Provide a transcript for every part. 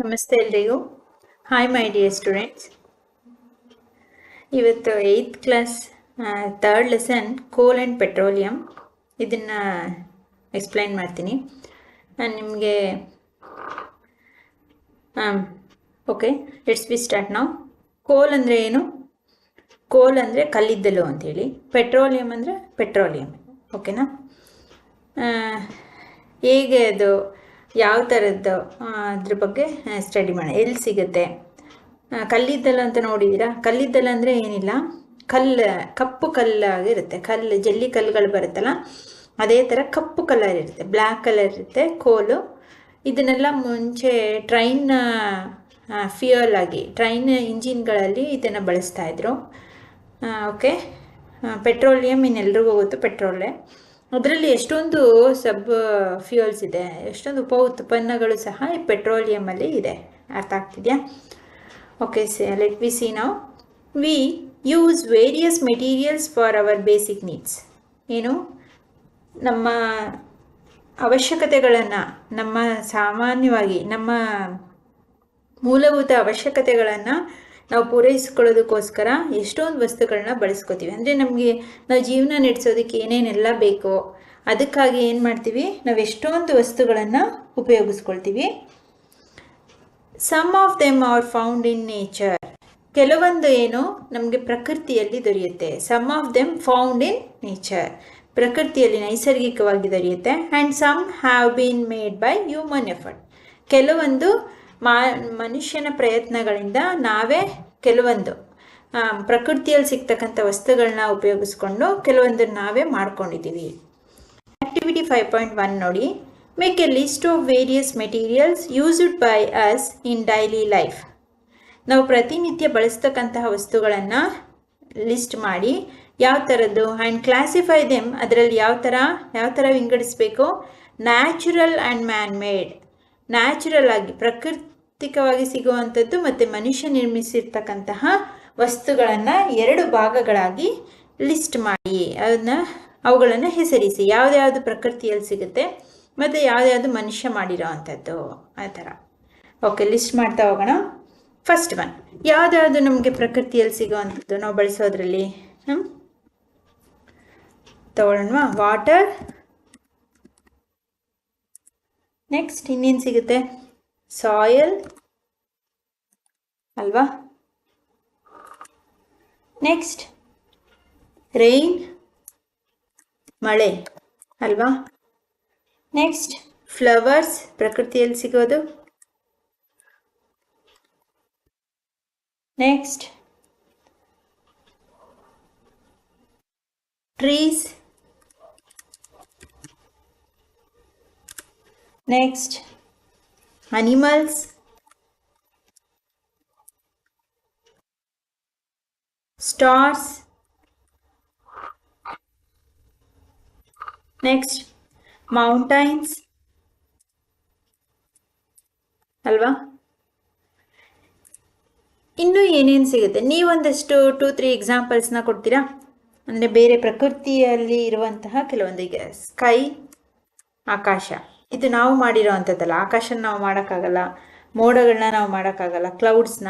ನಮಸ್ತೆ ಎಲ್ರಿಗೂ. Hi my dear students ಇವತ್ತು eighth class third lesson coal and petroleum ಇದನ್ನು ಎಕ್ಸ್ಪ್ಲೈನ್ ಮಾಡ್ತೀನಿ. ನಾನು ನಿಮಗೆ ಓಕೆ ಲೆಟ್ಸ್ ಬಿ ಸ್ಟಾರ್ಟ್ ನಾವು ಕೋಲ್ ಅಂದರೆ ಏನು? ಕೋಲ್ ಅಂದರೆ ಕಲ್ಲಿದ್ದಲು ಅಂಥೇಳಿ ಪೆಟ್ರೋಲಿಯಂ ಅಂದರೆ ಪೆಟ್ರೋಲಿಯಂ ಓಕೆನಾ ಹೇಗೆ ಅದು ಯಾವ ಥರದ್ದು ಅದ್ರ ಬಗ್ಗೆ ಸ್ಟಡಿ ಮಾಡಿ ಎಲ್ಲಿ ಸಿಗುತ್ತೆ? ಕಲ್ಲಿದ್ದಲು ಅಂತ ನೋಡಿದ್ದೀರಾ ಕಲ್ಲಿದ್ದಲು ಅಂದರೆ ಏನಿಲ್ಲ? ಕಲ್ಲು, ಕಪ್ಪು ಕಲ್ಲಾಗಿರುತ್ತೆ ಕಲ್ಲು, ಜಲ್ಲಿ ಕಲ್ಲುಗಳು ಬರುತ್ತಲ್ಲ, ಅದೇ ಥರ ಕಪ್ಪು ಕಲರ್ ಇರುತ್ತೆ. ಬ್ಲ್ಯಾಕ್ ಕಲರ್ ಇರುತ್ತೆ, ಕೋಲು. ಇದನ್ನೆಲ್ಲ ಮುಂಚೆ ಟ್ರೈನ್ ಫ್ಯೂಯಲ್ ಆಗಿ, ಟ್ರೈನ್ ಇಂಜಿನ್ಗಳಲ್ಲಿ ಇದನ್ನು ಬಳಸ್ತಾಯಿದ್ರು ಓಕೆ? ಪೆಟ್ರೋಲಿಯಂ ಇನ್ನೆಲ್ಲರಿಗೂ ಗೊತ್ತು ಪೆಟ್ರೋಲೆ. ಅದರಲ್ಲಿ ಎಷ್ಟೊಂದು ಸಬ್ ಫ್ಯೂಯಲ್ಸ್ ಇದೆ, ಎಷ್ಟೊಂದು ಉಪ ಉತ್ಪನ್ನಗಳು ಸಹ ಈ ಪೆಟ್ರೋಲಿಯಮಲ್ಲಿ ಇದೆ. ಅರ್ಥ ಆಗ್ತಿದೆಯಾ? ಓಕೆ ಲೆಟ್ ವಿ ಸಿ ನಾವು we use various materials for our basic needs ಏನು? ನಮ್ಮ ಅವಶ್ಯಕತೆಗಳನ್ನು, ನಮ್ಮ ಸಾಮಾನ್ಯವಾಗಿ ನಮ್ಮ ಮೂಲಭೂತ ಅವಶ್ಯಕತೆಗಳನ್ನು ನಾವು ಪೂರೈಸ್ಕೊಳ್ಳೋದಕ್ಕೋಸ್ಕರ ಎಷ್ಟೊಂದು ವಸ್ತುಗಳನ್ನ ಬಳಸ್ಕೋತೀವಿ. ಅಂದರೆ ನಮಗೆ ನಾವು ಜೀವನ ನಡೆಸೋದಕ್ಕೆ ಏನೇನೆಲ್ಲ ಬೇಕೋ ಅದಕ್ಕಾಗಿ ಏನು ಮಾಡ್ತೀವಿ? ನಾವು ಎಷ್ಟೊಂದು ವಸ್ತುಗಳನ್ನು ಉಪಯೋಗಿಸ್ಕೊಳ್ತೀವಿ. Some of them are found in nature ಕೆಲವೊಂದು ಏನು ನಮಗೆ ಪ್ರಕೃತಿಯಲ್ಲಿ ದೊರೆಯುತ್ತೆ. Some of them found in nature ಪ್ರಕೃತಿಯಲ್ಲಿ ನೈಸರ್ಗಿಕವಾಗಿ ದೊರೆಯುತ್ತೆ. And some have been made by human effort ಕೆಲವೊಂದು ಮಾ, ಮನುಷ್ಯನ ಪ್ರಯತ್ನಗಳಿಂದ ನಾವೇ ಕೆಲವೊಂದು ಪ್ರಕೃತಿಯಲ್ಲಿ ಸಿಗ್ತಕ್ಕಂಥ ವಸ್ತುಗಳನ್ನ ಉಪಯೋಗಿಸ್ಕೊಂಡು ಕೆಲವೊಂದು ನಾವೇ ಮಾಡ್ಕೊಂಡಿದ್ದೀವಿ. ಆಕ್ಟಿವಿಟಿ ಫೈವ್ ಪಾಯಿಂಟ್ ಒನ್ ನೋಡಿ make a list of various materials used by us in daily life ನಾವು ಪ್ರತಿನಿತ್ಯ ಬಳಸ್ತಕ್ಕಂತಹ ವಸ್ತುಗಳನ್ನು ಲಿಸ್ಟ್ ಮಾಡಿ, ಯಾವ ಥರದ್ದು ಆ್ಯಂಡ್ ಕ್ಲಾಸಿಫೈ ದೆಮ್ ಅದರಲ್ಲಿ ಯಾವ ಥರ ಯಾವ ಥರ ವಿಂಗಡಿಸಬೇಕು? Natural and man made natural ಆಗಿ, ಪ್ರಾಕೃತಿಕವಾಗಿ ಸಿಗುವಂಥದ್ದು ಮತ್ತು ಮನುಷ್ಯ ನಿರ್ಮಿಸಿರ್ತಕ್ಕಂತಹ ವಸ್ತುಗಳನ್ನು ಎರಡು ಭಾಗಗಳಾಗಿ ಲಿಸ್ಟ್ ಮಾಡಿ, ಅದನ್ನ ಅವುಗಳನ್ನು ಹೆಸರಿಸಿ, ಯಾವ್ದ್ಯಾವುದು ಪ್ರಕೃತಿಯಲ್ಲಿ ಸಿಗುತ್ತೆ ಮತ್ತು ಯಾವ್ದ್ಯಾವುದು ಮನುಷ್ಯ ಮಾಡಿರೋ ಅಂಥದ್ದು ಆ ಥರ. ಓಕೆ ಲಿಸ್ಟ್ ಮಾಡ್ತಾ ಹೋಗೋಣ. ಫಸ್ಟ್ ಒನ್ ಯಾವ್ದ್ಯಾವುದು ನಮಗೆ ಪ್ರಕೃತಿಯಲ್ಲಿ ಸಿಗುವಂಥದ್ದು? ನಾವು ಬಳಸೋದ್ರಲ್ಲಿ ಹ್ಞೂ ತಗೊಳ್ಳೋಣ ವಾಟರ್ ನೆಕ್ಸ್ಟ್ ಇನ್ನೇನು ಸಿಗುತ್ತೆ? ಸಾಯಲ್ ಅಲ್ವಾ? ನೆಕ್ಸ್ಟ್ ರೈನ್ ಮಳೆ ಅಲ್ವಾ? ನೆಕ್ಸ್ಟ್ ಫ್ಲವರ್ಸ್ ಪ್ರಕೃತಿಯಲ್ಲಿ ಸಿಗೋದು. Next trees next animals stars next mountains ಅಲ್ವಾ? ಇನ್ನೂ ಏನೇನು ಸಿಗುತ್ತೆ? ನೀವೊಂದಷ್ಟು ಟೂ ತ್ರೀ ಎಕ್ಸಾಂಪಲ್ಸ್ನ ಕೊಡ್ತೀರಾ? ಅಂದರೆ ಬೇರೆ ಪ್ರಕೃತಿಯಲ್ಲಿ ಇರುವಂತಹ ಕೆಲವೊಂದು ಸ್ಕೈ ಆಕಾಶ. ಇದು ನಾವು ಮಾಡಿರೋ ಅಂಥದ್ದಲ್ಲ, ಆಕಾಶನ ನಾವು ಮಾಡೋಕ್ಕಾಗಲ್ಲ ಮೋಡಗಳನ್ನ ನಾವು ಮಾಡೋಕ್ಕಾಗಲ್ಲ ಕ್ಲೌಡ್ಸ್ನ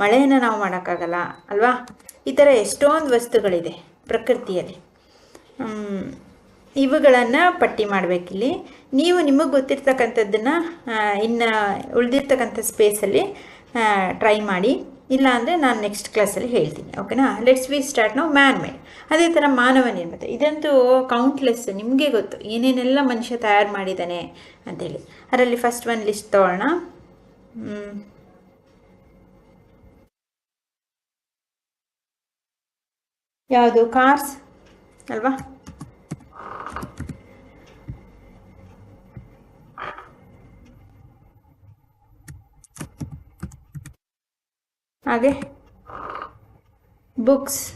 ಮಳೆಯನ್ನು ನಾವು ಮಾಡೋಕ್ಕಾಗಲ್ಲ, ಅಲ್ವಾ? ಈ ಥರ ಎಷ್ಟೊಂದು ವಸ್ತುಗಳಿದೆ ಪ್ರಕೃತಿಯಲ್ಲಿ. ಇವುಗಳನ್ನು ಪಟ್ಟಿ ಮಾಡಬೇಕಿಲ್ಲಿ. ನೀವು ನಿಮಗೆ ಗೊತ್ತಿರ್ತಕ್ಕಂಥದ್ದನ್ನು ಇನ್ನು ಉಳಿದಿರ್ತಕ್ಕಂಥ ಸ್ಪೇಸಲ್ಲಿ ಟ್ರೈ ಮಾಡಿ. ಇಲ್ಲ ಅಂದರೆ ನಾನು ನೆಕ್ಸ್ಟ್ ಕ್ಲಾಸಲ್ಲಿ ಹೇಳ್ತೀನಿ ಓಕೆನಾ ಲೆಟ್ಸ್ ವಿ ಸ್ಟಾರ್ಟ್ ನಾವು ಮ್ಯಾನ್ ಮೇಡ್ ಅದೇ ಥರ ಮಾನವ ನಿರ್ಮಿತ ಇದಂತೂ ಕೌಂಟ್ಲೆಸ್ ನಿಮಗೆ ಗೊತ್ತು. ಏನೇನೆಲ್ಲ ಮನುಷ್ಯ ತಯಾರು ಮಾಡಿದ್ದಾನೆ ಅಂತೇಳಿ. ಅದರಲ್ಲಿ ಫಸ್ಟ್ ಒನ್ ಲಿಸ್ಟ್ ತೊಗೊಳ್ಳೋಣ. ಯಾವುದು? ಕಾರ್ಸ್ ಅಲ್ವಾ? ಹಾಗೆ. ಬುಕ್ಸ್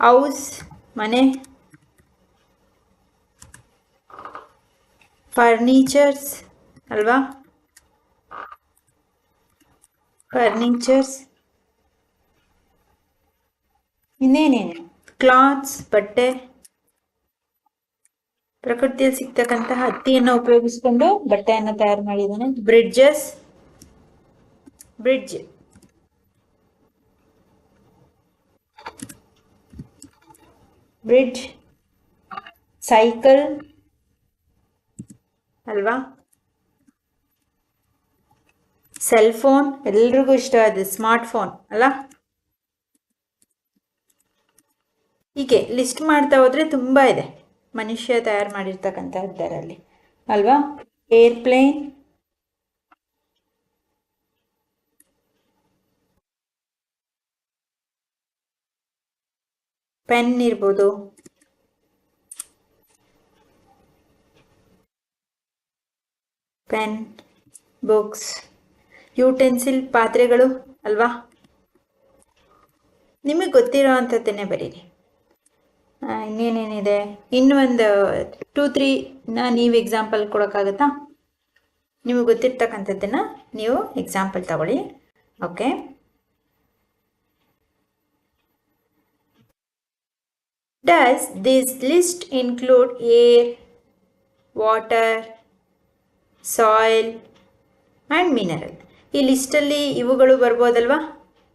ಹೌಸ್ ಮನೆ. ಫರ್ನಿಚರ್ಸ್ ಅಲ್ವಾ? ಫರ್ನಿಚರ್ಸ್ ಇನ್ನೇನೇನು? ಕ್ಲಾತ್ಸ್ ಬಟ್ಟೆ. ಪ್ರಕೃತಿಯಲ್ಲಿ ಸಿಗ್ತಕ್ಕಂತಹ ಹತ್ತಿಯನ್ನು ಉಪಯೋಗಿಸ್ಕೊಂಡು ಬಟ್ಟೆಯನ್ನು ತಯಾರು ಮಾಡಿದ್ದಾನೆ. ಬ್ರಿಡ್ಜಸ್. ಬ್ರಿಡ್ಜ್. ಬ್ರಿಡ್ಜ್. ಸೈಕಲ್. ಅಲ್ವಾ? Cell phone. ಎಲ್ರಿಗೂ ಇಷ್ಟವಾದ ಸ್ಮಾರ್ಟ್ ಫೋನ್. ಅಲ್ಲ? ಹೀಗೆ ಲಿಸ್ಟ್ ಮಾಡ್ತಾ ಹೋದ್ರೆ ತುಂಬಾ ಇದೆ. ಮನುಷ್ಯ ತಯಾರು ಮಾಡಿರ್ತಕ್ಕಂಥದ್ದರಲ್ಲಿ ಅಲ್ವಾ? ಏರ್ಪ್ಲೇನ್ ಪೆನ್ ಇರ್ಬೋದು. ಪೆನ್ ಬುಕ್ಸ್ ಯೂಟೆನ್ಸಿಲ್ ಪಾತ್ರೆಗಳು, ಅಲ್ವಾ? ನಿಮಗೆ ಗೊತ್ತಿರೋ ಅಂಥದ್ದನ್ನೇ ಬರೀರಿ. ಇನ್ನೇನೇನಿದೆ? ಇನ್ನು ಒಂದು ಟೂ ತ್ರೀನ ನೀವು ಎಕ್ಸಾಂಪಲ್ ಕೊಡೋಕ್ಕಾಗತ್ತಾ? ನಿಮಗೆ ಗೊತ್ತಿರ್ತಕ್ಕಂಥದ್ದನ್ನು ನೀವು ಎಕ್ಸಾಂಪಲ್ ತಗೊಳ್ಳಿ. Okay does this list include air water soil and mineral ಈ ಲಿಸ್ಟಲ್ಲಿ ಇವುಗಳು ಬರ್ಬೋದಲ್ವಾ?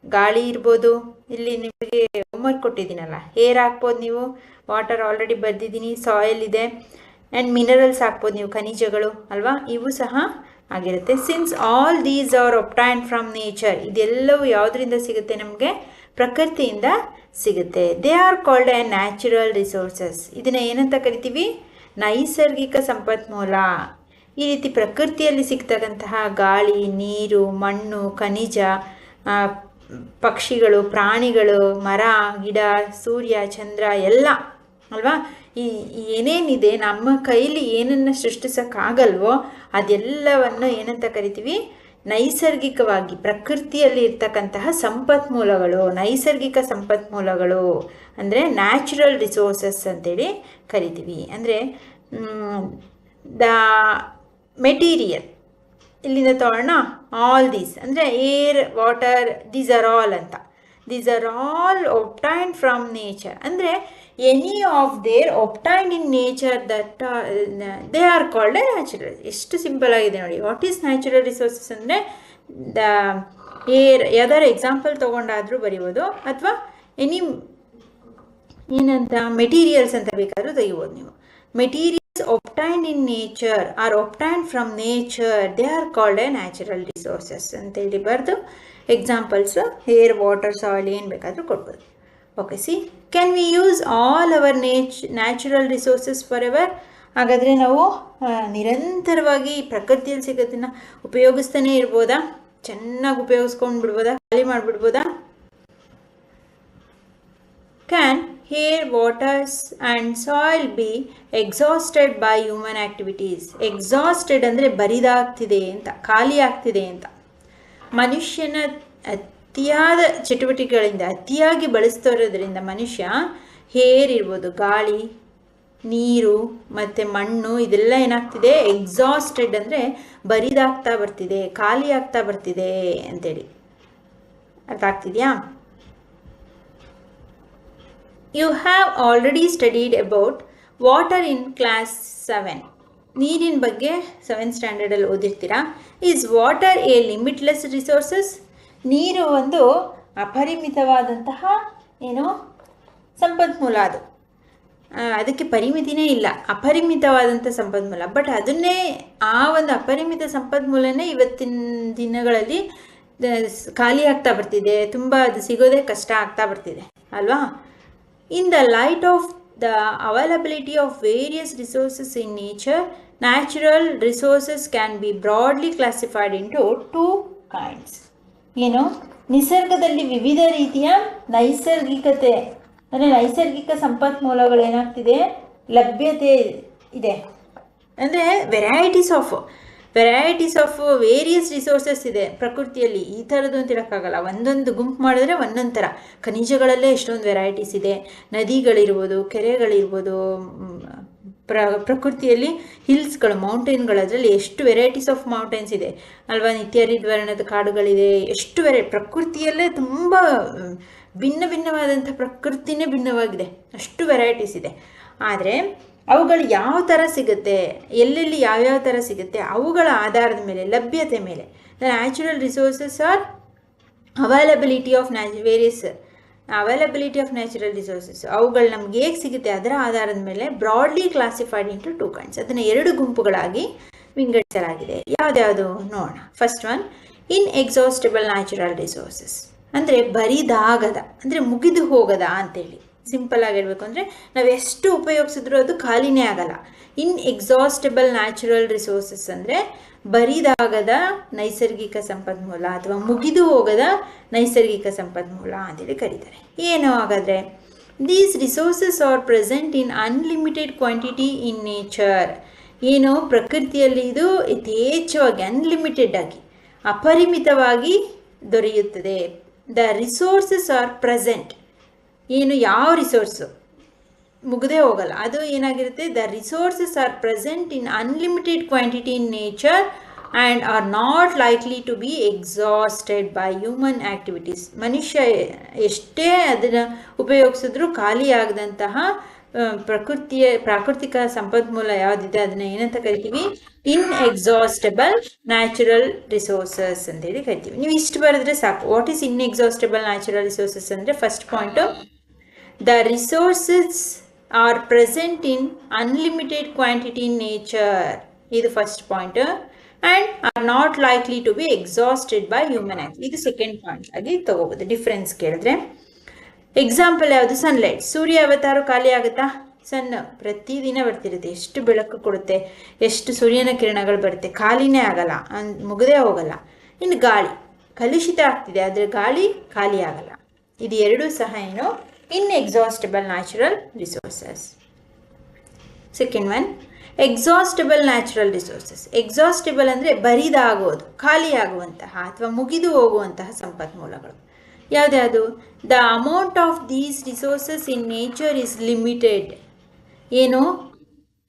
ಗಾಳಿ ಇರ್ಬೋದು ಇಲ್ಲಿ ನಿಮಗೆ ಹೋಮ್ವರ್ಕ್ ಕೊಟ್ಟಿದ್ದೀನಲ್ಲ. ಹೇರ್ ಹಾಕ್ಬೋದು ನೀವು ವಾಟರ್ ಆಲ್ರೆಡಿ ಬರೆದಿದ್ದೀನಿ ಸಾಯಿಲ್ ಇದೆ ಆ್ಯಂಡ್ ಮಿನರಲ್ಸ್ ಹಾಕ್ಬೋದು ನೀವು, ಖನಿಜಗಳು, ಅಲ್ವಾ? ಇವು ಸಹ ಆಗಿರುತ್ತೆ. Since all these are obtained from nature ಇದೆಲ್ಲವೂ ಯಾವುದರಿಂದ ಸಿಗುತ್ತೆ ನಮಗೆ? ಪ್ರಕೃತಿಯಿಂದ ಸಿಗುತ್ತೆ. They are called a natural resources ಇದನ್ನು ಏನಂತ ಕರಿತೀವಿ? ನೈಸರ್ಗಿಕ ಸಂಪನ್ಮೂಲ. ಈ ರೀತಿ ಪ್ರಕೃತಿಯಲ್ಲಿ ಸಿಗ್ತಕ್ಕಂತಹ ಗಾಳಿ, ನೀರು, ಮಣ್ಣು, ಖನಿಜ ಪಕ್ಷಿಗಳು, ಪ್ರಾಣಿಗಳು, ಮರ, ಗಿಡ, ಸೂರ್ಯ, ಚಂದ್ರ ಎಲ್ಲ, ಅಲ್ವಾ? ಈ ಏನೇನಿದೆ, ನಮ್ಮ ಕೈಲಿ ಏನನ್ನು ಸೃಷ್ಟಿಸೋಕ್ಕಾಗಲ್ವೋ ಅದೆಲ್ಲವನ್ನು ಏನಂತ ಕರಿತೀವಿ? ನೈಸರ್ಗಿಕವಾಗಿ, ಪ್ರಕೃತಿಯಲ್ಲಿ ಇರ್ತಕ್ಕಂತಹ ಸಂಪನ್ಮೂಲಗಳು, ನೈಸರ್ಗಿಕ ಸಂಪನ್ಮೂಲಗಳು ಅಂದರೆ ನ್ಯಾಚುರಲ್ ರಿಸೋರ್ಸಸ್ ಅಂತೇಳಿ ಕರಿತೀವಿ. ಅಂದರೆ ದ ಮೆಟೀರಿಯಲ್ ಇಲ್ಲಿಂದ ತಗೊಳ್ಳೋಣ ಆಲ್ ದೀಸ್ ಅಂದರೆ air water these are all ಅಂತ. These are all obtained from nature ಅಂದರೆ any of their obtained in nature that they are called a natural ಎಷ್ಟು ಸಿಂಪಲ್ ಆಗಿದೆ ನೋಡಿ. ವಾಟ್ ಈಸ್ ನ್ಯಾಚುರಲ್ ರಿಸೋರ್ಸಸ್ ಅಂದರೆ the air ಯಾವ್ದಾದ್ರು example ತೊಗೊಂಡಾದರೂ ಬರಿಬೋದು. ಅಥವಾ ಎನಿ ಏನಂತ ಮೆಟೀರಿಯಲ್ಸ್ ಅಂತ ಬೇಕಾದರೂ ತೆಗಿಬೋದು ನೀವು. Materials obtained in nature are obtained from nature they are called a natural resources ಅಂತೇಳಿ ಬರೆದು ಎಕ್ಸಾಂಪಲ್ಸ್ ಏರ್ ವಾಟರ್ ಸಾಯಿಲ್ ಏನು ಬೇಕಾದರೂ ಕೊಡ್ಬೋದು. Okay see can we use all our ನೇಚ್ natural resources forever ಹಾಗಾದರೆ ನಾವು ನಿರಂತರವಾಗಿ ಪ್ರಕೃತಿಯಲ್ಲಿ ಸಿಗೋದನ್ನು ಉಪಯೋಗಿಸ್ತಾನೆ ಇರ್ಬೋದಾ? ಚೆನ್ನಾಗಿ ಉಪಯೋಗಿಸ್ಕೊಂಡು ಬಿಡ್ಬೋದಾ ಖಾಲಿ ಮಾಡಿಬಿಡ್ಬೋದಾ? Can air, waters and soil be exhausted by human activities? Exhausted ಅಂದರೆ ಬರಿದಾಗ್ತಿದೆ ಅಂತ ಖಾಲಿ ಆಗ್ತಿದೆ ಅಂತ. ಮನುಷ್ಯನ ಅತಿಯಾದ ಚಟುವಟಿಕೆಗಳಿಂದ ಅತಿಯಾಗಿ ಬಳಸ್ತಿರೋದ್ರಿಂದ ಮನುಷ್ಯ ಹೇರ್ ಇರ್ಬೋದು ಗಾಳಿ ನೀರು ಮತ್ತು ಮಣ್ಣು ಇದೆಲ್ಲ ಏನಾಗ್ತಿದೆ? ಎಕ್ಸಾಸ್ಟೆಡ್ ಅಂದರೆ ಬರಿದಾಗ್ತಾ ಬರ್ತಿದೆ ಖಾಲಿ ಆಗ್ತಾ ಬರ್ತಿದೆ ಅಂತೇಳಿ. ಅರ್ಥ ಆಗ್ತಿದೆಯಾ? You have already studied about water in class seven ನೀರಿನ ಬಗ್ಗೆ ಸೆವೆನ್ ಸ್ಟ್ಯಾಂಡರ್ಡಲ್ಲಿ ಓದಿರ್ತೀರಾ? Is water a limitless resources ನೀರು ಒಂದು ಅಪರಿಮಿತವಾದಂತಹ ಏನು ಸಂಪನ್ಮೂಲ ಅದು. ಅದಕ್ಕೆ ಪರಿಮಿತಿನೇ ಇಲ್ಲ. ಅಪರಿಮಿತವಾದಂಥ ಸಂಪನ್ಮೂಲ. ಬಟ್ ಅದನ್ನೇ ಆ ಒಂದು ಅಪರಿಮಿತ ಸಂಪನ್ಮೂಲನೇ ಇವತ್ತಿನ ದಿನಗಳಲ್ಲಿ ಖಾಲಿ ಆಗ್ತಾ ಬರ್ತಿದೆ. ತುಂಬ ಅದು ಸಿಗೋದೇ ಕಷ್ಟ ಆಗ್ತಾ ಬರ್ತಿದೆ. ಅಲ್ವಾ? In the light of the availability of various resources in nature natural resources can be broadly classified two two You ಏನು ನಿಸರ್ಗದಲ್ಲಿ ವಿವಿಧ ರೀತಿಯ ನೈಸರ್ಗಿಕತೆ, ಅಂದರೆ ನೈಸರ್ಗಿಕ ಸಂಪನ್ಮೂಲಗಳು ಏನಾಗ್ತಿದೆ? ಲಭ್ಯತೆ ಇದೆ. ಅಂದರೆ varieties of varieties of various resources ಇದೆ. ಪ್ರಕೃತಿಯಲ್ಲಿ ಈ ಥರದ್ದು ಅಂತ ಹೇಳೋಕ್ಕಾಗಲ್ಲ. ಒಂದೊಂದು ಗುಂಪು ಮಾಡಿದ್ರೆ ಒಂದೊಂದು ಥರ ಖನಿಜಗಳಲ್ಲೇ ಎಷ್ಟೊಂದು ವೆರೈಟೀಸ್ ಇದೆ. ನದಿಗಳಿರ್ಬೋದು, ಕೆರೆಗಳಿರ್ಬೋದು ಪ್ರ, ಪ್ರಕೃತಿಯಲ್ಲಿ ಹಿಲ್ಸ್ಗಳು ಮೌಂಟೇನ್ಗಳು ಅದರಲ್ಲಿ ಎಷ್ಟು ವೆರೈಟೀಸ್ ಆಫ್ ಮೌಂಟೇನ್ಸ್ ಇದೆ. ಅಲ್ವಾ, ನಿತ್ಯರಿದ್ವರ್ಣದ ಕಾಡುಗಳಿದೆ. ಎಷ್ಟು ವೆರೈ ಪ್ರಕೃತಿಯಲ್ಲೇ ತುಂಬ ಭಿನ್ನ ಭಿನ್ನವಾದಂಥ ಪ್ರಕೃತಿನೇ ಭಿನ್ನವಾಗಿದೆ. ಅಷ್ಟು ವೆರೈಟೀಸ್ ಇದೆ. ಆದರೆ ಅವುಗಳು ಯಾವ ಥರ ಸಿಗುತ್ತೆ, ಎಲ್ಲೆಲ್ಲಿ ಯಾವ್ಯಾವ ಥರ ಸಿಗುತ್ತೆ, ಅವುಗಳ ಆಧಾರದ ಮೇಲೆ, ಲಭ್ಯತೆ ಮೇಲೆ. The natural resources are availability of ನ್ಯಾ various availability of natural resources ಅವುಗಳು ನಮ್ಗೆ ಹೇಗೆ ಸಿಗುತ್ತೆ ಅದರ ಆಧಾರದ ಮೇಲೆ broadly classified into two kinds ಅದನ್ನು ಎರಡು ಗುಂಪುಗಳಾಗಿ ವಿಂಗಡಿಸಲಾಗಿದೆ. ಯಾವುದ್ಯಾವುದು ನೋಡೋಣ. First one inexhaustible natural resources ಅಂದರೆ ಬರಿದಾಗದ, ಅಂದರೆ ಮುಗಿದು ಹೋಗದ ಅಂತೇಳಿ. ಸಿಂಪಲ್ ಆಗಿ ಹೇಳ್ಬೇಕು ಅಂದರೆ ನಾವು ಎಷ್ಟು ಉಪಯೋಗಿಸಿದ್ರೂ ಅದು ಖಾಲಿನೇ ಆಗಲ್ಲ. ಇನ್ ಎಕ್ಸಾಸ್ಟೆಬಲ್ ನ್ಯಾಚುರಲ್ ರಿಸೋರ್ಸಸ್ ಅಂದರೆ ಬರಿದಾಗದ ನೈಸರ್ಗಿಕ ಸಂಪನ್ಮೂಲ ಅಥವಾ ಮುಗಿದು ಹೋಗದ ನೈಸರ್ಗಿಕ ಸಂಪನ್ಮೂಲ ಅಂತೇಳಿ ಕರೀತಾರೆ. ಏನು ಹಾಗಾದರೆ? These resources are present in unlimited quantity in nature ಏನು ಪ್ರಕೃತಿಯಲ್ಲಿ ಇದು ಯಥೇಚ್ಛವಾಗಿ ಅನ್ಲಿಮಿಟೆಡ್ ಆಗಿ, ಅಪರಿಮಿತವಾಗಿ ದೊರೆಯುತ್ತದೆ. ದ ರಿಸೋರ್ಸಸ್ ಆರ್ ಪ್ರೆಸೆಂಟ್ ಏನು ಯಾವ ರಿಸೋರ್ಸು ಮುಗದೇ ಹೋಗಲ್ಲ. ಅದು ಏನಾಗಿರುತ್ತೆ? The resources are present in unlimited quantity in nature and are not likely to be exhausted by human activities ಮನುಷ್ಯ ಎಷ್ಟೇ ಅದನ್ನು ಉಪಯೋಗಿಸಿದ್ರೂ ಖಾಲಿಯಾಗದಂತಹ ಪ್ರಕೃತಿಯ, ಪ್ರಾಕೃತಿಕ ಸಂಪನ್ಮೂಲ ಯಾವುದಿದೆ ಅದನ್ನ ಏನಂತ ಕರಿತೀವಿ? ಇನ್ ಎಕ್ಸಾಸ್ಟೆಬಲ್ ನ್ಯಾಚುರಲ್ ರಿಸೋರ್ಸಸ್ ಅಂತೇಳಿ ಕರಿತೀವಿ. ನೀವು ಇಷ್ಟು ಬರೆದ್ರೆ ಸಾಕು. What is inexhaustible natural resources ಅಂದರೆ first point the resources are present in unlimited quantity nature ಇದು first point and are not likely to be exhausted by human act ಇದು ಸೆಕೆಂಡ್ ಪಾಯಿಂಟ್ ಆಗಿ ತಗೋಬೋದು ಡಿಫ್ರೆನ್ಸ್ ಕೇಳಿದ್ರೆ ಎಕ್ಸಾಂಪಲ್ ಯಾವುದು sunlight ಸೂರ್ಯ ಅವತಾರ ಖಾಲಿ ಆಗುತ್ತಾ ಸಣ್ಣ ಪ್ರತಿದಿನ ಬರ್ತಿರುತ್ತೆ ಎಷ್ಟು ಬೆಳಕು ಕೊಡುತ್ತೆ ಎಷ್ಟು ಸೂರ್ಯನ ಕಿರಣಗಳು ಬರುತ್ತೆ ಖಾಲಿನೇ ಆಗಲ್ಲ ಅನ್ ಮುಗದೇ ಹೋಗಲ್ಲ ಇನ್ನು ಗಾಳಿ ಕಲುಷಿತ ಆಗ್ತಿದೆ ಆದರೆ ಗಾಳಿ ಖಾಲಿ ಆಗಲ್ಲ ಇದು ಎರಡೂ ಸಹ ಏನು exhaustible natural resources second one exhaustible natural resources exhaustible ಅಂದರೆ ಬರಿದಾಗೋದು ಖಾಲಿ ಆಗುವಂತಹ ಅಥವಾ ಮುಗಿದು ಹೋಗುವಂತಹ ಸಂಪನ್ಮೂಲಗಳು. ಯಾವುದ್ಯಾವುದು? The amount of these resources in nature is limited ಏನು?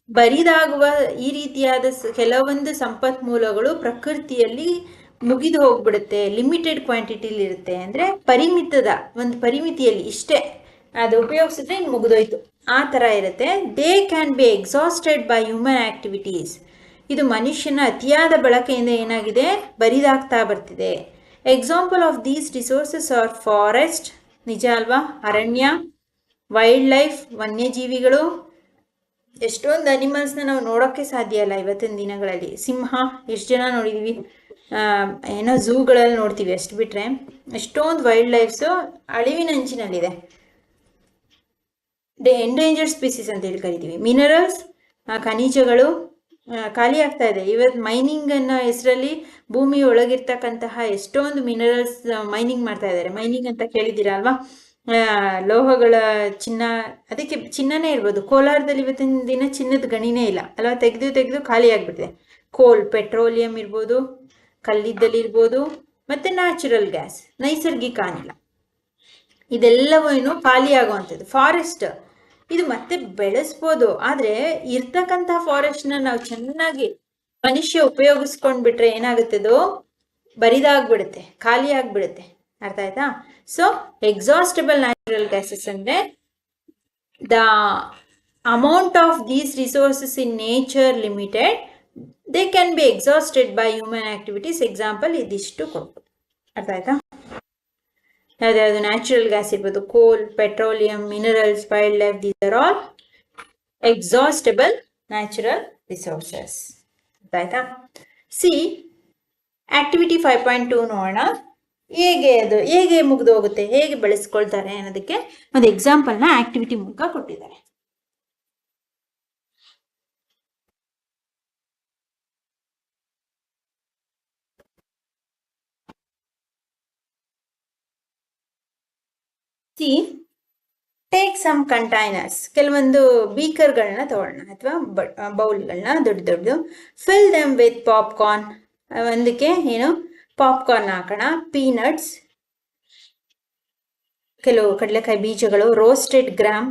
ಬರಿದಾಗುವ ಈ ರೀತಿಯಾದ ಕೆಲವೊಂದು ಸಂಪನ್ಮೂಲಗಳು ಪ್ರಕೃತಿಯಲ್ಲಿ ಮುಗಿದು ಹೋಗ್ಬಿಡುತ್ತೆ ಲಿಮಿಟೆಡ್ ಕ್ವಾಂಟಿಟಿಲಿರುತ್ತೆ ಅಂದರೆ ಪರಿಮಿತದ, ಒಂದು ಪರಿಮಿತಿಯಲ್ಲಿ ಇಷ್ಟೇ. ಅದು ಉಪಯೋಗಿಸಿದ್ರೆ ಇನ್ನು ಮುಗಿದೋಯ್ತು. ಆ ಥರ ಇರುತ್ತೆ. They can be exhausted by human activities ಇದು ಮನುಷ್ಯನ ಅತಿಯಾದ ಬಳಕೆಯಿಂದ ಏನಾಗಿದೆ? ಬರಿದಾಗ್ತಾ ಬರ್ತಿದೆ. Example of these resources are forest ನಿಜ ಅಲ್ವಾ? ಅರಣ್ಯ ವೈಲ್ಡ್ ಲೈಫ್ ವನ್ಯಜೀವಿಗಳು. ಎಷ್ಟೊಂದು ಅನಿಮಲ್ಸ್ನ ನಾವು ನೋಡೋಕ್ಕೆ ಸಾಧ್ಯ ಅಲ್ಲ ಇವತ್ತಿನ ದಿನಗಳಲ್ಲಿ. ಸಿಂಹ, ಎಷ್ಟು ಜನ ನೋಡಿದ್ದೀವಿ ಏನೋ ಝೂಗಳಲ್ಲಿ ನೋಡ್ತೀವಿ ಅಷ್ಟು ಬಿಟ್ಟರೆ ಎಷ್ಟೊಂದು ವೈಲ್ಡ್ ಲೈಫ್ಸು ಅಳಿವಿನಂಚಿನಲ್ಲಿದೆ. ಡೆ ಎಂಡೇಂಜರ್ಡ್ ಸ್ಪೀಸೀಸ್ ಅಂತ ಹೇಳಿ ಕರಿತೀವಿ ಮಿನರಲ್ಸ್ ಖನಿಜಗಳು ಖಾಲಿ ಆಗ್ತಾ ಇದೆ. ಇವತ್ತು ಮೈನಿಂಗ್ ಅನ್ನೋ ಹೆಸರಲ್ಲಿ ಭೂಮಿ ಒಳಗಿರ್ತಕ್ಕಂತಹ ಎಷ್ಟೊಂದು ಮಿನರಲ್ಸ್ ಮೈನಿಂಗ್ ಮಾಡ್ತಾ ಇದ್ದಾರೆ ಮೈನಿಂಗ್ ಅಂತ ಕೇಳಿದ್ದೀರಾ ಅಲ್ವಾ? ಲೋಹಗಳ ಚಿನ್ನ, ಅದಕ್ಕೆ ಚಿನ್ನನೇ ಇರ್ಬೋದು. ಕೋಲಾರದಲ್ಲಿ ಇವತ್ತಿನ ದಿನ ಚಿನ್ನದ ಗಣಿನೇ ಇಲ್ಲ. ಅಲ್ವಾ? ತೆಗೆದು ತೆಗೆದು ಖಾಲಿ ಆಗಿಬಿಟ್ಟಿದೆ. ಕೋಲ್ ಪೆಟ್ರೋಲಿಯಂ ಇರ್ಬೋದು ಕಲ್ಲಿದ್ದಲ್ಲಿರ್ಬೋದು ಮತ್ತು ನ್ಯಾಚುರಲ್ ಗ್ಯಾಸ್ ನೈಸರ್ಗಿಕ ಅನಿಲ. ಇದೆಲ್ಲವೂ ಏನು ಖಾಲಿ ಆಗುವಂಥದ್ದು. ಫಾರೆಸ್ಟ್ ಇದು ಮತ್ತೆ ಬೆಳೆಸ್ಬೋದು. ಆದರೆ ಇರ್ತಕ್ಕಂಥ ಫಾರೆಸ್ಟ್ನ ನಾವು ಚೆನ್ನಾಗಿ ಮನುಷ್ಯ ಉಪಯೋಗಿಸ್ಕೊಂಡ್ಬಿಟ್ರೆ ಏನಾಗುತ್ತೆ ಅದು? ಬರಿದಾಗ್ಬಿಡುತ್ತೆ, ಖಾಲಿ ಆಗ್ಬಿಡುತ್ತೆ. ಅರ್ಥ ಆಯ್ತಾ? ಸೊ ಎಕ್ಸಾಸ್ಟಬಲ್ ನ್ಯಾಚುರಲ್ ಗ್ಯಾಸಸ್ ಅಂದರೆ the amount of these resources in nature limited they can be exhausted by human activities example ಇದಿಷ್ಟು ಕೊಡ್ಬೋದು. ಅರ್ಥ ಆಯ್ತಾ? ಯಾವ್ದು ನ್ಯಾಚುರಲ್ ಗ್ಯಾಸ್ ಇರ್ಬೋದು coal petroleum minerals wild life these are all exhaustible natural resources ಆಯ್ತಾ? See activity five point two ನೋಡೋಣ. ಹೇಗೆ ಅದು, ಹೇಗೆ ಮುಗಿದು ಹೋಗುತ್ತೆ, ಹೇಗೆ ಬೆಳೆಸ್ಕೊಳ್ತಾರೆ ಅನ್ನೋದಕ್ಕೆ ಒಂದು ಎಕ್ಸಾಂಪಲ್ನ ಆಕ್ಟಿವಿಟಿ ಮೂಲಕ ಕೊಟ್ಟಿದ್ದಾರೆ. ಸಿ ಟೇಕ್ ಸಮ್ ಕಂಟೈನರ್ಸ್ ಕೆಲವೊಂದು ಬೀಕರ್ಗಳನ್ನ ತಗೊಳ್ಳೋಣ ಅಥವಾ ಬೌಲ್ಗಳನ್ನ ದೊಡ್ಡ ದೊಡ್ಡದು. ಫಿಲ್ ದಮ್ ವಿತ್ ಪಾಪ್ಕಾರ್ನ್ ಒಂದಕ್ಕೆ ಏನು? ಪಾಪ್ಕಾರ್ನ್ ಹಾಕೋಣ. ಪೀನಟ್ಸ್ ಕೆಲವು ಕಡಲೆಕಾಯಿ ಬೀಜಗಳು ರೋಸ್ಟೆಡ್ ಗ್ರಾಮ್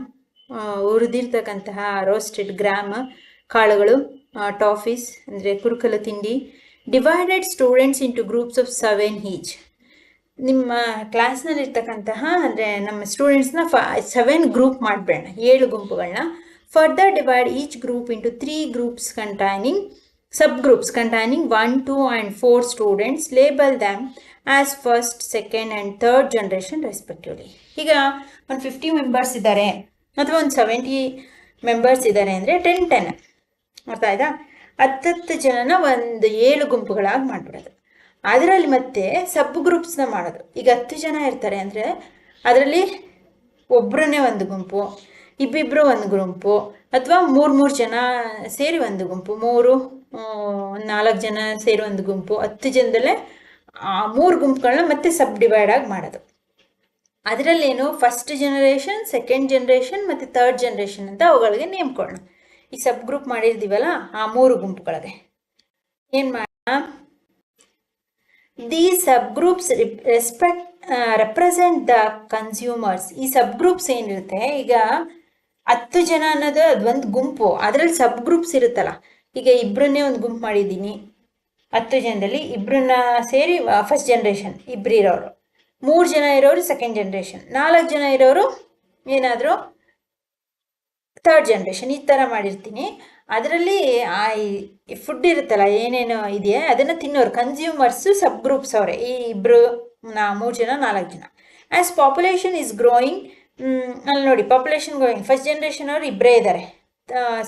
ಹುರಿದಿರ್ತಕ್ಕಂತಹ ರೋಸ್ಟೆಡ್ ಗ್ರಾಮ್ ಕಾಳುಗಳು ಟಾಫೀಸ್ ಅಂದರೆ ಕುರುಕಲು ತಿಂಡಿ. Divided students into groups of seven each ನಿಮ್ಮ ಕ್ಲಾಸ್ನಲ್ಲಿರ್ತಕ್ಕಂತಹ ಅಂದರೆ ನಮ್ಮ ಸ್ಟೂಡೆಂಟ್ಸ್ನ ಫ ಸೆವೆನ್ ಗ್ರೂಪ್ ಮಾಡಬೇಡ ಏಳು ಗುಂಪುಗಳನ್ನ further divide each group into three groups containing sub groups containing one two and four students label them as first second and third generation respectively ಈಗ ಒಂದು ಫಿಫ್ಟಿ ಮೆಂಬರ್ಸ್ ಇದ್ದಾರೆ ಅಥವಾ ಒಂದು ಸೆವೆಂಟಿ ಮೆಂಬರ್ಸ್ ಇದ್ದಾರೆ ಅಂದರೆ ಟೆನ್ ಟೆನ್ ಅರ್ಥ ಆಯ್ತಾ? ಹತ್ತತ್ತು ಜನನ ಒಂದು ಏಳು ಗುಂಪುಗಳಾಗಿ ಮಾಡಿಬಿಡೋದು. ಅದರಲ್ಲಿ ಮತ್ತೆ ಸಬ್ ಗ್ರೂಪ್ಸ್ನ ಮಾಡೋದು. ಈಗ ಹತ್ತು ಜನ ಇರ್ತಾರೆ ಅಂದರೆ ಅದರಲ್ಲಿ ಒಬ್ಬರನ್ನೇ ಒಂದು ಗುಂಪು ಇಬ್ಬಿಬ್ಬರು ಒಂದು ಗುಂಪು, ಅಥವಾ ಮೂರು ಮೂರು ಜನ ಸೇರಿ ಒಂದು ಗುಂಪು, ಮೂರು ನಾಲ್ಕು ಜನ ಸೇರಿ ಒಂದು ಗುಂಪು, ಹತ್ತು ಜನದಲ್ಲೇ ಆ ಮೂರು ಗುಂಪುಗಳನ್ನ ಮತ್ತೆ ಸಬ್ ಡಿವೈಡ್ ಆಗಿ ಮಾಡೋದು. ಅದರಲ್ಲೇನು ಫಸ್ಟ್ ಜನರೇಷನ್ ಸೆಕೆಂಡ್ ಜನರೇಷನ್ ಮತ್ತು ಥರ್ಡ್ ಜನರೇಷನ್ ಅಂತ ಅವುಗಳಿಗೆ ನೇಮ್ಕೊಳ್ಳೋಣ ಈ ಸಬ್ ಗ್ರೂಪ್ ಮಾಡಿರ್ತೀವಲ್ಲ, ಆ ಮೂರು ಗುಂಪುಗಳಿಗೆ ಏನು ಮಾಡೋಣ the sub groups respect represent the consumers ಈ ಸಬ್ ಗ್ರೂಪ್ಸ್ ಏನಿರುತ್ತೆ, ಈಗ ಹತ್ತು ಜನ ಅನ್ನೋದು ಅದೊಂದು ಗುಂಪು. ಅದರಲ್ಲಿ ಸಬ್ ಗ್ರೂಪ್ಸ್ ಇರುತ್ತಲ್ಲ, ಈಗ ಇಬ್ಬರನ್ನೇ ಒಂದು ಗುಂಪು ಮಾಡಿದ್ದೀನಿ. ಹತ್ತು ಜನದಲ್ಲಿ ಇಬ್ಬರನ್ನ ಸೇರಿ ಫಸ್ಟ್ ಜನ್ರೇಷನ್ ಇಬ್ಬರು ಇರೋರು. ಮೂರು ಜನ ಇರೋರು ಸೆಕೆಂಡ್ ಜನ್ರೇಷನ್ ನಾಲ್ಕು ಜನ ಇರೋರು ಏನಾದರೂ ಥರ್ಡ್ ಜನ್ರೇಷನ್ ಈ ಥರ ಮಾಡಿರ್ತೀನಿ. ಅದರಲ್ಲಿ ಆ ಫುಡ್ ಇರುತ್ತಲ್ಲ, ಏನೇನು ಇದೆಯಾ, ಅದನ್ನು ತಿನ್ನೋರು ಕನ್ಸ್ಯೂಮರ್ಸು ಸಬ್ ಗ್ರೂಪ್ಸ್ ಅವರೇ, ಈ ಇಬ್ಬರು ನಾ ಮೂರು ಜನ, ನಾಲ್ಕು ಜನ. ಆ್ಯಸ್ ಪಾಪ್ಯುಲೇಷನ್ ಈಸ್ ಗ್ರೋಯಿಂಗ್ ಅಲ್ಲಿ ನೋಡಿ ಪಾಪ್ಯುಲೇಷನ್ ಗ್ರೋಯಿಂಗ್ ಫಸ್ಟ್ ಜನ್ರೇಷನ್ ಅವ್ರು ಇಬ್ಬರೇ ಇದ್ದಾರೆ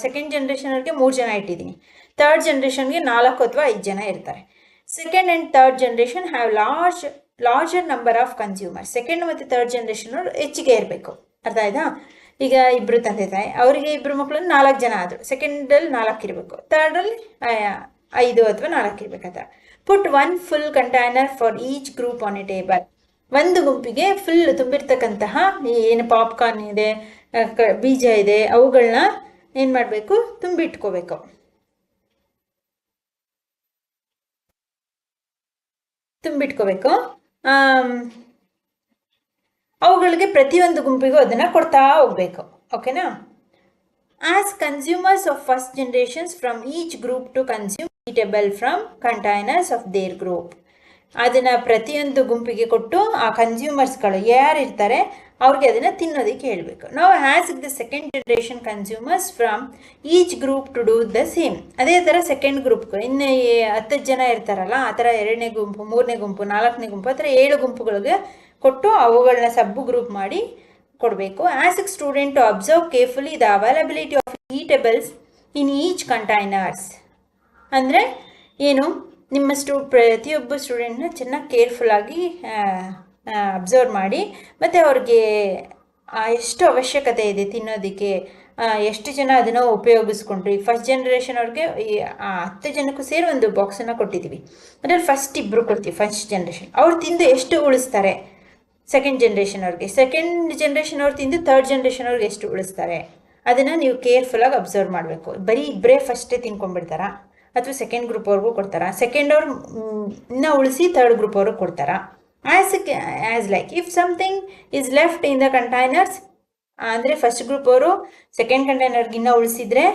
ಸೆಕೆಂಡ್ ಜನ್ರೇಷನ್ ಅವ್ರಿಗೆ ಮೂರು ಜನ ಇಟ್ಟಿದ್ದೀನಿ. ಥರ್ಡ್ ಜನ್ರೇಷನ್ಗೆ ನಾಲ್ಕು ಅಥವಾ ಐದು ಜನ ಇರ್ತಾರೆ. Second and third generation have large larger number of consumer second ಮತ್ತು ಥರ್ಡ್ ಜನ್ರೇಷನ್ ಅವರು ಹೆಚ್ಚಿಗೆ ಇರಬೇಕು. ಅರ್ಥ ಆಯ್ತಾ? ಈಗ ಇಬ್ಬರು ತಂದೆ ತಾಯಿ ಅವರಿಗೆ ಇಬ್ಬರು ಮಕ್ಕಳು ನಾಲ್ಕು ಜನ ಆದರು. ಸೆಕೆಂಡಲ್ಲಿ ನಾಲ್ಕು ಇರಬೇಕು. ಥರ್ಡಲ್ಲಿ ಐದು ಅಥವಾ ನಾಲ್ಕು ಇರಬೇಕಂತ put one full container for each group on a table ಒಂದು ಗುಂಪಿಗೆ ಫುಲ್ ತುಂಬಿರ್ತಕ್ಕಂತಹ ಏನು ಪಾಪ್ಕಾರ್ನ್ ಇದೆ ಬೀಜ ಇದೆ ಅವುಗಳನ್ನ ಏನು ಮಾಡಬೇಕು? ತುಂಬಿಟ್ಕೋಬೇಕು. ತುಂಬಿಟ್ಕೋಬೇಕು. ಅವುಗಳಿಗೆ ಪ್ರತಿಯೊಂದು ಗುಂಪಿಗೂ ಅದನ್ನು ಕೊಡ್ತಾ ಹೋಗಬೇಕು ಓಕೆನಾ as consumers of first generations from each group to consume eatable from containers of their group ಅದನ್ನು ಪ್ರತಿಯೊಂದು ಗುಂಪಿಗೆ ಕೊಟ್ಟು ಆ ಕನ್ಸ್ಯೂಮರ್ಸ್ಗಳು ಯಾರು ಇರ್ತಾರೆ, ಅವ್ರಿಗೆ ಅದನ್ನು ತಿನ್ನೋದಕ್ಕೆ ಹೇಳಬೇಕು. ನಾವು has the second generation consumers from each group to do the same ಅದೇ ಥರ ಸೆಕೆಂಡ್ ಗ್ರೂಪ್ಗಳು ಇನ್ನು ಹತ್ತು ಜನ ಇರ್ತಾರಲ್ಲ, ಆ ಥರ ಎರಡನೇ ಗುಂಪು, ಮೂರನೇ ಗುಂಪು, ನಾಲ್ಕನೇ ಗುಂಪು, ಆ ಥರ ಏಳು ಗುಂಪುಗಳಿಗೆ ಕೊಟ್ಟು ಅವುಗಳನ್ನ ಸಬ್ಬು ಗ್ರೂಪ್ ಮಾಡಿ ಕೊಡಬೇಕು. As a student to observe carefully the availability of eatables in each containers ಅಂದರೆ ಏನು, ನಿಮ್ಮ ಸ್ಟೂ ಪ್ರತಿಯೊಬ್ಬ ಸ್ಟೂಡೆಂಟ್ನ ಚೆನ್ನಾಗಿ ಕೇರ್ಫುಲ್ಲಾಗಿ ಅಬ್ಸರ್ವ್ ಮಾಡಿ, ಮತ್ತು ಅವ್ರಿಗೆ ಎಷ್ಟು ಅವಶ್ಯಕತೆ ಇದೆ ತಿನ್ನೋದಕ್ಕೆ ಎಷ್ಟು ಜನ ಅದನ್ನು ಉಪಯೋಗಿಸ್ಕೊಂಡ್ರಿ. ಫಸ್ಟ್ ಜನ್ರೇಷನ್ ಅವ್ರಿಗೆ, ಈ ಹತ್ತು ಜನಕ್ಕೂ ಸೇರಿ ಒಂದು ಬಾಕ್ಸನ್ನು ಕೊಟ್ಟಿದ್ದೀವಿ ಅದರಲ್ಲಿ ಫಸ್ಟ್ ಇಬ್ಬರು ಕೊಡ್ತೀವಿ ಫಸ್ಟ್ ಜನ್ರೇಷನ್ ಅವ್ರು ತಿಂದು ಎಷ್ಟು ಉಳಿಸ್ತಾರೆ? ಸೆಕೆಂಡ್ ಜನ್ರೇಷನ್ ಅವ್ರಿಗೆ. ಸೆಕೆಂಡ್ ಜನ್ರೇಷನ್ ಅವ್ರು ತಿಂದು ಥರ್ಡ್ ಜನ್ರೇಷನ್ ಅವ್ರಿಗೆ ಎಷ್ಟು ಉಳಿಸ್ತಾರೆ? ಅದನ್ನು ನೀವು ಕೇರ್ಫುಲ್ಲಾಗಿ ಅಬ್ಸರ್ವ್ ಮಾಡಬೇಕು. ಬರೀ ಇಬ್ಬರೇ ಫಸ್ಟೇ ತಿನ್ಕೊಂಡ್ಬಿಡ್ತಾರಾ? ಅಥವಾ ಸೆಕೆಂಡ್ ಗ್ರೂಪ್ ಅವ್ರಿಗೂ ಕೊಡ್ತಾರಾ? ಸೆಕೆಂಡ್ ಅವ್ರು ಇನ್ನೂ ಉಳಿಸಿ ಥರ್ಡ್ ಗ್ರೂಪ್ ಅವ್ರಿಗೆ ಕೊಡ್ತಾರಾ? As as like if something is left in the containers ಅಂದರೆ ಫಸ್ಟ್ ಗ್ರೂಪ್ ಅವರು ಸೆಕೆಂಡ್ ಕಂಟೈನರ್ಗೆ ಇನ್ನೂ ಉಳಿಸಿದ್ರೆ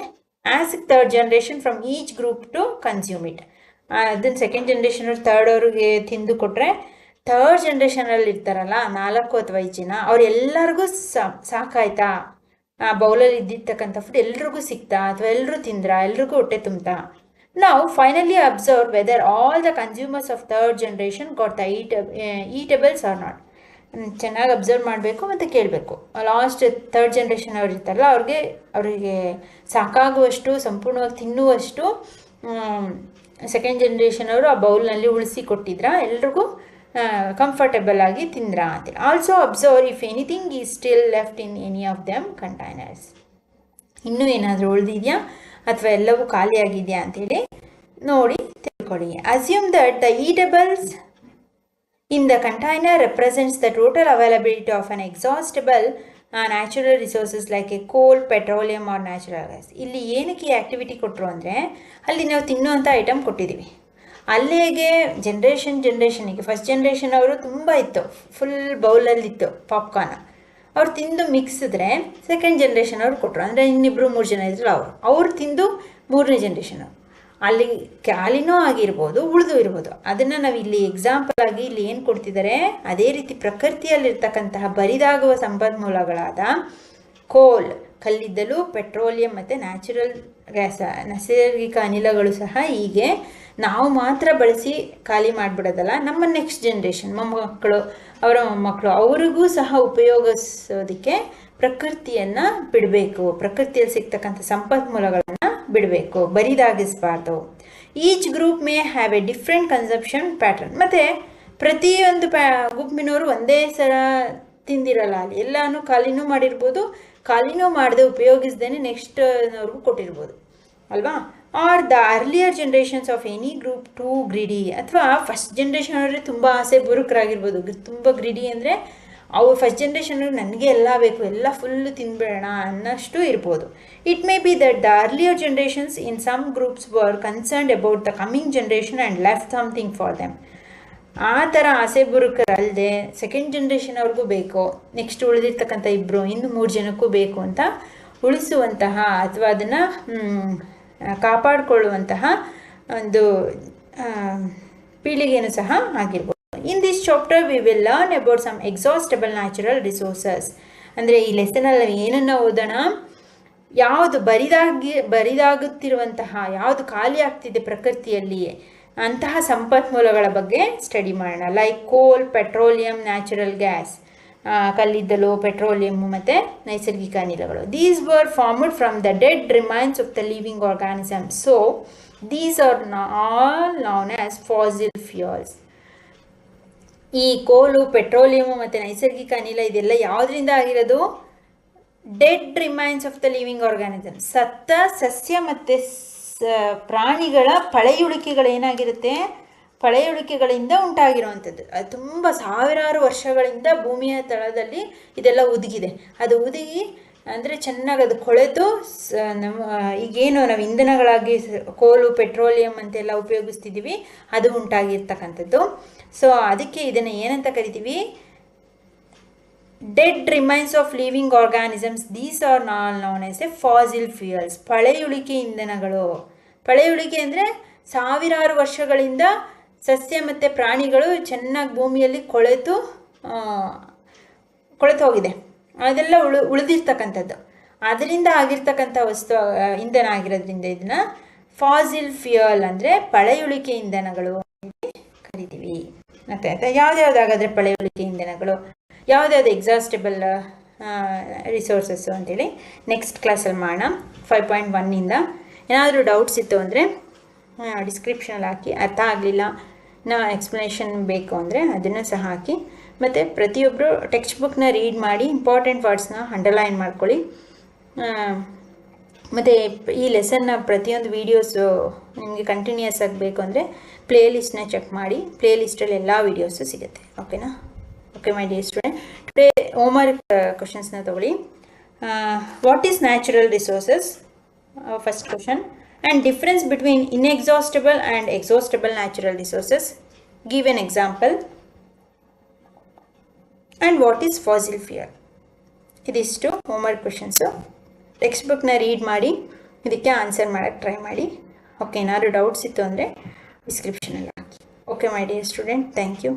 as third generation from each group to consume it ಅದನ್ನು ಸೆಕೆಂಡ್ ಜನ್ರೇಷನ್ ಅವ್ರು ಥರ್ಡ್ ಅವ್ರಿಗೆ ತಿಂದು ಕೊಟ್ಟರೆ ಥರ್ಡ್ ಜನ್ರೇಷನಲ್ಲಿ ಇರ್ತಾರಲ್ಲ, ನಾಲ್ಕು ಅಥವಾ ಐದು ಜನ, ಅವ್ರೆಲ್ಲರಿಗೂ ಸಾಕಾಯ್ತಾ? ಆ ಬೌಲಲ್ಲಿ ಇದ್ದಿರ್ತಕ್ಕಂಥ ಫುಡ್ ಎಲ್ರಿಗೂ ಸಿಕ್ತಾ? ಅಥವಾ ಎಲ್ಲರೂ ತಿಂದ್ರಾ? ಎಲ್ರಿಗೂ ಹೊಟ್ಟೆ ತುಂಬ್ತಾ? ನಾವು finally observe whether all the consumers of third generation ಕೊಡ್ತಾ the eat eatables are not ಚೆನ್ನಾಗಿ ಅಬ್ಸರ್ವ್ ಮಾಡಬೇಕು ಮತ್ತು ಕೇಳಬೇಕು. ಲಾಸ್ಟ್ ಥರ್ಡ್ ಜನ್ರೇಷನ್ ಅವ್ರು ಇರ್ತಾರಲ್ಲ, ಅವ್ರಿಗೆ, ಅವರಿಗೆ ಸಾಕಾಗುವಷ್ಟು, ಸಂಪೂರ್ಣವಾಗಿ ತಿನ್ನುವಷ್ಟು ಸೆಕೆಂಡ್ ಜನ್ರೇಷನ್ ಅವರು ಆ ಬೌಲ್ನಲ್ಲಿ ಉಳಿಸಿ ಕೊಟ್ಟಿದ್ರ? ಎಲ್ರಿಗೂ ಕಂಫರ್ಟೇಬಲ್ ಆಗಿ ತಿಂದ್ರಾ ಅಂತೇಳಿ also observe if anything is still left in any of them containers ಇನ್ನೂ ಏನಾದರೂ ಉಳಿದಿದೆಯಾ? ಅಥವಾ ಎಲ್ಲವೂ ಖಾಲಿಯಾಗಿದೆಯಾ ಅಂತೇಳಿ ನೋಡಿ ತಿಳ್ಕೊಳ್ಳಿ. Assume that the eatables in the container represents the total availability of an exhaustible natural resources like a coal petroleum or natural gas ಇಲ್ಲಿ ಏನಕ್ಕೆ ಆ್ಯಕ್ಟಿವಿಟಿ ಕೊಟ್ಟರು ಅಂದರೆ, ಅಲ್ಲಿ ನಾವು ತಿನ್ನುವಂಥ ಐಟಮ್ ಕೊಟ್ಟಿದ್ದೀವಿ. ಅಲ್ಲಿಗೆ ಜನ್ರೇಷನ್ ಜನ್ರೇಷನಿಗೆ ಫಸ್ಟ್ ಜನ್ರೇಷನ್ ಅವರು ತುಂಬ ಇತ್ತು. ಫುಲ್ ಬೌಲಲ್ಲಿತ್ತು ಪಾಪ್ಕಾರ್ನ್ ಅವ್ರು ತಿಂದು ಮಿಕ್ಸಿದ್ರೆ ಸೆಕೆಂಡ್ ಜನ್ರೇಷನ್ ಅವ್ರು ಕೊಟ್ಟರು ಅಂದರೆ ಇನ್ನಿಬ್ಬರು ಮೂರು ಜನ ಇದ್ರಲ್ಲ ಅವರು. ಅವ್ರು ತಿಂದು ಮೂರನೇ ಜನ್ರೇಷನ್ ಅಲ್ಲಿ ಖಾಲಿನೂ ಆಗಿರ್ಬೋದು, ಉಳಿದು ಇರ್ಬೋದು. ಅದನ್ನು ನಾವು ಇಲ್ಲಿ ಎಕ್ಸಾಂಪಲ್ ಆಗಿ ಇಲ್ಲಿ ಏನು ಕೊಡ್ತಿದ್ದಾರೆ ಅದೇ ರೀತಿ ಪ್ರಕೃತಿಯಲ್ಲಿರ್ತಕ್ಕಂತಹ ಬರಿದಾಗುವ ಸಂಪನ್ಮೂಲಗಳಾದ ಕೋಲ್ ಕಲ್ಲಿದ್ದಲು, ಪೆಟ್ರೋಲಿಯಂ ಮತ್ತು ನ್ಯಾಚುರಲ್ ಗ್ಯಾಸ್, ನೈಸರ್ಗಿಕ ಅನಿಲಗಳು ಸಹ ಹೀಗೆ ನಾವು ಮಾತ್ರ ಬಳಸಿ ಖಾಲಿ ಮಾಡಿಬಿಡೋದಲ್ಲ, ನಮ್ಮ ನೆಕ್ಸ್ಟ್ ಜನ್ರೇಷನ್ ಮೊಮ್ಮಕ್ಕಳು, ಅವರ ಮೊಮ್ಮಕ್ಕಳು, ಅವರಿಗೂ ಸಹ ಉಪಯೋಗಿಸೋದಕ್ಕೆ ಪ್ರಕೃತಿಯನ್ನು ಬಿಡಬೇಕು. ಪ್ರಕೃತಿಯಲ್ಲಿ ಸಿಗ್ತಕ್ಕಂಥ ಸಂಪನ್ಮೂಲಗಳನ್ನು ಬಿಡಬೇಕು. ಬರಿದಾಗಿಸಬಾರ್ದು. Each group may have a different consumption pattern ಮತ್ತು ಪ್ರತಿಯೊಂದು ಪ್ಯಾ ಗುಂಪಿನವರು ಒಂದೇ ಸಲ ತಿಂದಿರಲ್ಲ. ಅಲ್ಲಿ ಎಲ್ಲಾನು ಖಾಲಿನೂ ಮಾಡಿರ್ಬೋದು ಖಾಲಿನೂ ಮಾಡದೆ ಉಪಯೋಗಿಸ್ದೇ ನೆಕ್ಸ್ಟ್ ಅವ್ರಿಗೂ ಕೊಟ್ಟಿರ್ಬೋದು. ಅಲ್ವಾ? Are the earlier generations of any group too greedy ಅಥವಾ ಫಸ್ಟ್ ಜನ್ರೇಷನ್ ಅವರೇ ತುಂಬ ಆಸೆ ಬುರುಕರಾಗಿರ್ಬೋದು ತುಂಬ ಗ್ರಿಡಿ ಅಂದರೆ ಅವ್ರು ಫಸ್ಟ್ ಜನ್ರೇಷನ್ ನನಗೆ ಎಲ್ಲ ಬೇಕು, ಎಲ್ಲ ಫುಲ್ಲು ತಿನ್ಬೇಡ ಅನ್ನಷ್ಟು ಇರ್ಬೋದು. It may be that the earlier generations in some groups were concerned about the coming generation and left something for them ಆ ಥರ ಆಸೆ ಬುರುಕರಲ್ಲದೆ ಸೆಕೆಂಡ್ ಜನ್ರೇಷನ್ ಅವ್ರಿಗೂ ಬೇಕು. ನೆಕ್ಸ್ಟ್ ಉಳಿದಿರ್ತಕ್ಕಂಥ ಇಬ್ಬರು ಇನ್ನು ಮೂರು ಜನಕ್ಕೂ ಬೇಕು ಅಂತ ಉಳಿಸುವಂತಹ ಅಥವಾ ಅದನ್ನು ಕಾಪಾಡಿಕೊಳ್ಳುವಂತಹ ಒಂದು ಪೀಳಿಗೆಯೂ ಸಹ ಆಗಿರ್ಬೋದು. In this chapter we will learn about some exhaustible natural resources ಅಂದರೆ ಈ ಲೆಸನಲ್ಲಿ ಏನನ್ನು ಓದೋಣ? ಯಾವುದು ಬರಿದಾಗಿ, ಬರಿದಾಗುತ್ತಿರುವಂತಹ, ಯಾವುದು ಖಾಲಿ ಆಗ್ತಿದೆ ಪ್ರಕೃತಿಯಲ್ಲಿ ಅಂತಹ ಸಂಪನ್ಮೂಲಗಳ ಬಗ್ಗೆ ಸ್ಟಡಿ ಮಾಡೋಣ. Like coal petroleum natural gas ಕಲ್ಲಿದ್ದಲು ಪೆಟ್ರೋಲಿಯಮ್ಮು ಮತ್ತು ನೈಸರ್ಗಿಕ ಅನಿಲಗಳು. These were formed from the dead remains of the living organism so these are all known as fossil fuels ಈ ಕೋಲು ಪೆಟ್ರೋಲಿಯಂ ಮತ್ತು ನೈಸರ್ಗಿಕ ಅನಿಲ ಇದೆಲ್ಲ ಯಾವುದರಿಂದ ಆಗಿರೋದು? Dead remains of the living organism ಸತ್ತ ಸಸ್ಯ ಮತ್ತು ಪ್ರಾಣಿಗಳ ಪಳೆಯುಳಿಕೆಗಳೇನಾಗಿರುತ್ತೆ ಪಳೆಯುಳಿಕೆಗಳಿಂದ ಉಂಟಾಗಿರುವಂಥದ್ದು. ಅದು ತುಂಬ ಸಾವಿರಾರು ವರ್ಷಗಳಿಂದ ಭೂಮಿಯ ತಳದಲ್ಲಿ ಇದೆಲ್ಲ ಉದುಗಿದೆ. ಅದು ಉದುಗಿ, ಅಂದರೆ ಚೆನ್ನಾಗಿ ಅದು ಕೊಳೆತು ಸ ನಮ್ಮ ಈಗೇನು ನಾವು ಇಂಧನಗಳಾಗಿ ಕೋಲು, ಪೆಟ್ರೋಲಿಯಂ ಅಂತೆಲ್ಲ ಉಪಯೋಗಿಸ್ತಿದ್ದೀವಿ ಅದು ಉಂಟಾಗಿರ್ತಕ್ಕಂಥದ್ದು. ಸೊ, ಅದಕ್ಕೆ ಇದನ್ನು ಏನಂತ ಕರಿತೀವಿ? Dead remains of living organisms these are ನಾಲ್ known as a fossil fuels ಪಳೆಯುಳಿಕೆ ಇಂಧನಗಳು ಪಳೆಯುಳಿಕೆ ಅಂದರೆ ಸಾವಿರಾರು ವರ್ಷಗಳಿಂದ ಸಸ್ಯ ಮತ್ತು ಪ್ರಾಣಿಗಳು ಚೆನ್ನಾಗಿ ಭೂಮಿಯಲ್ಲಿ ಕೊಳೆತು ಕೊಳೆತು ಹೋಗಿದೆ. ಅದೆಲ್ಲ ಉಳು, ಉಳಿದಿರ್ತಕ್ಕಂಥದ್ದು. ಅದರಿಂದ ಆಗಿರ್ತಕ್ಕಂಥ ವಸ್ತು ಇಂಧನ ಆಗಿರೋದ್ರಿಂದ ಇದನ್ನು ಫಾಸಿಲ್ ಫ್ಯೂಯಲ್ ಅಂದರೆ ಪಳೆಯುಳಿಕೆ ಇಂಧನಗಳು ಕರಿತೀವಿ. ಮತ್ತೆ, ಯಾವ್ದು ಯಾವ್ದ್ಯಾವ್ದಾಗಾದ್ರೆ ಪಳೆಯುಳಿಕೆ ಇಂಧನಗಳು? ಯಾವ್ದ್ಯಾವ್ದು ಎಕ್ಸಾಸ್ಟೇಬಲ್ ರಿಸೋರ್ಸಸ್ಸು ಅಂತೇಳಿ ನೆಕ್ಸ್ಟ್ ಕ್ಲಾಸಲ್ಲಿ ಮಾಡೋಣ. ಫೈವ್ ಪಾಯಿಂಟ್ ಒನ್ನಿಂದ ಏನಾದರೂ ಡೌಟ್ಸ್ ಇತ್ತು ಅಂದರೆ ಡಿಸ್ಕ್ರಿಪ್ಷನಲ್ಲಿ ಹಾಕಿ. ಅರ್ಥ ಆಗಲಿಲ್ಲ. ನಾ ಎಕ್ಸ್ಪ್ಲನೇಷನ್ ಬೇಕು ಅಂದರೆ ಅದನ್ನು ಸಹ ಹಾಕಿ. ಮತ್ತು ಪ್ರತಿಯೊಬ್ಬರು ಟೆಕ್ಸ್ಟ್ ಬುಕ್ನ ರೀಡ್ ಮಾಡಿ ಇಂಪಾರ್ಟೆಂಟ್ ವರ್ಡ್ಸ್ನ ಅಂಡರ್ಲೈನ್ ಮಾಡ್ಕೊಳ್ಳಿ. ಮತ್ತು ಈ ಲೆಸನ್ನ ಪ್ರತಿಯೊಂದು ವೀಡಿಯೋಸು ನಿಮಗೆ ಕಂಟಿನ್ಯೂಸ್ ಆಗಬೇಕು ಅಂದರೆ ಪ್ಲೇ ಲಿಸ್ಟ್ನ ಚೆಕ್ ಮಾಡಿ. ಪ್ಲೇ ಲಿಸ್ಟಲ್ಲಿ ಎಲ್ಲ ವೀಡಿಯೋಸು ಸಿಗುತ್ತೆ. ಓಕೆನಾ okay my dear student today homework ಕ್ವಶನ್ಸ್ನ ತಗೊಳ್ಳಿ what is natural resources first question and difference between inexhaustible and exhaustible natural resources give an example and what is fossil fuel ಇದಿಷ್ಟು homework questions text ಬುಕ್ನ read ಮಾಡಿ ಇದಕ್ಕೆ answer ಮಾಡೋಕ್ಕೆ try ಮಾಡಿ okay ಏನಾದ್ರು doubts ಇತ್ತು ಅಂದರೆ ಡಿಸ್ಕ್ರಿಪ್ಷನಲ್ಲಿ ಹಾಕಿ. Okay my dear student thank you